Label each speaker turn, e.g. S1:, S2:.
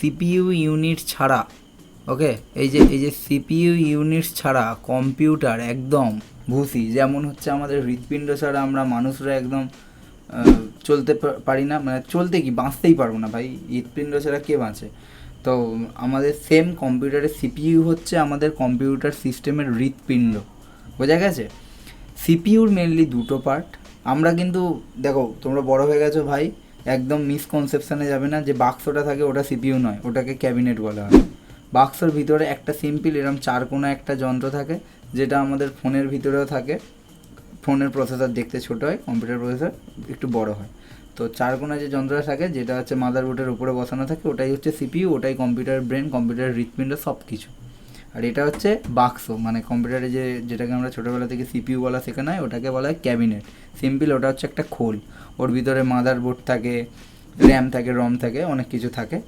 S1: CPU unit ছাড়া, ওকে? এই যে এই যে সিপিইউ ইউনিট ছাড়া কম্পিউটার একদম ভুসি। যেমন হচ্ছে আমাদের হৃৎপিণ্ড ছাড়া আমরা মানুষরা একদম চলতে পারি না। মানে চলতে কি? বাঁচতেই পারব না ভাই। হৃৎপিণ্ড ছাড়া কে বাঁচে? তো আমাদের সেম কম্পিউটারের সিপিইউ হচ্ছে আমাদের কম্পিউটার সিস্টেমের হৃৎপিণ্ড। বোঝা গেছে? সিপিইউর মেনলি দুটো পার্ট আমরা কিন্তু, দেখো, তোমরা বড় হয়ে গেছো ভাই। একদম মিসকনসেপশনে যাবে না যে বাক্সটা থাকে, ওটা সিপিইউ নয়, ওটাকে ক্যাবিনেট বলা হয়। বাক্সর ভিতরে একটা সিম্পল এরকম চারকোনা একটা যন্ত্র থাকে, যেটা আমাদের ফোনের ভিতরেও থাকে। ফোনের প্রসেসর দেখতে ছোট হয় কম্পিউটার প্রসেসর একটু বড় হয়। তো চারকোনা যে যন্ত্রটা থাকে, যেটা হচ্ছে মাদারবোর্ডের উপরে বসানো থাকে, ওটাই হচ্ছে সিপিইউ ওটাই কম্পিউটার ব্রেন কম্পিউটার হৃৎপিণ্ড সব কিছু আর এটা হচ্ছে বাক্স মানে কম্পিউটারে যে, যেটাকে আমরা ছোটোবেলা থেকে সিপিউ বলা শেখানো হয়, ওটাকে বলা হয় ক্যাবিনেট। সিম্পল, ওটা হচ্ছে একটা খোল। ওর ভিতরে মাদার বোর্ড থাকে, র্যাম থাকে, রম থাকে, অনেক কিছু থাকে।